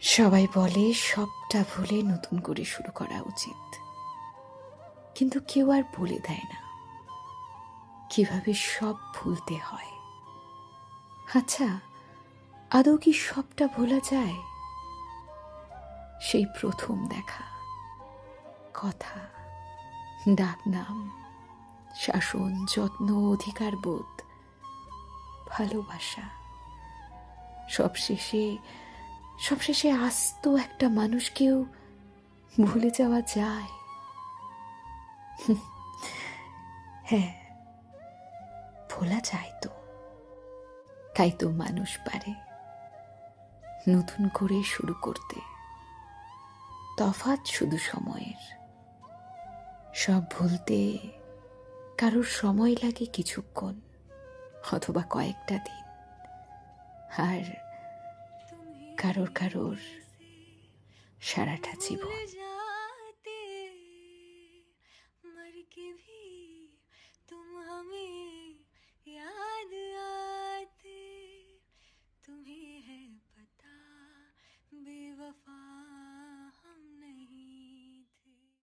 সবাই বলে সবটা ভুলে নতুন করে শুরু করা উচিত। কিন্তু কেউ আর বলে দেয় না কীভাবে সব ভুলতে হয়। আচ্ছা আদৌ কি সবটা ভোলা যায়? সেই প্রথম দেখা। কথা ডাকনাম শাসন, যত্ন, অধিকার বোধ, ভালোবাসা। সবশেষে সবশেষে আস্ত একটা মানুষকেও ভুলে যাওয়া যায়। হ্যাঁ ভোলা যায় তো। তাই তো মানুষ পারে নতুন করে শুরু করতে। তফাৎ শুধু সময়ের। সব ভুলতে কারোর সময় লাগে কিছুক্ষণ অথবা কয়েকটা দিন। আর কারোর কারোর সারাটা জীবন।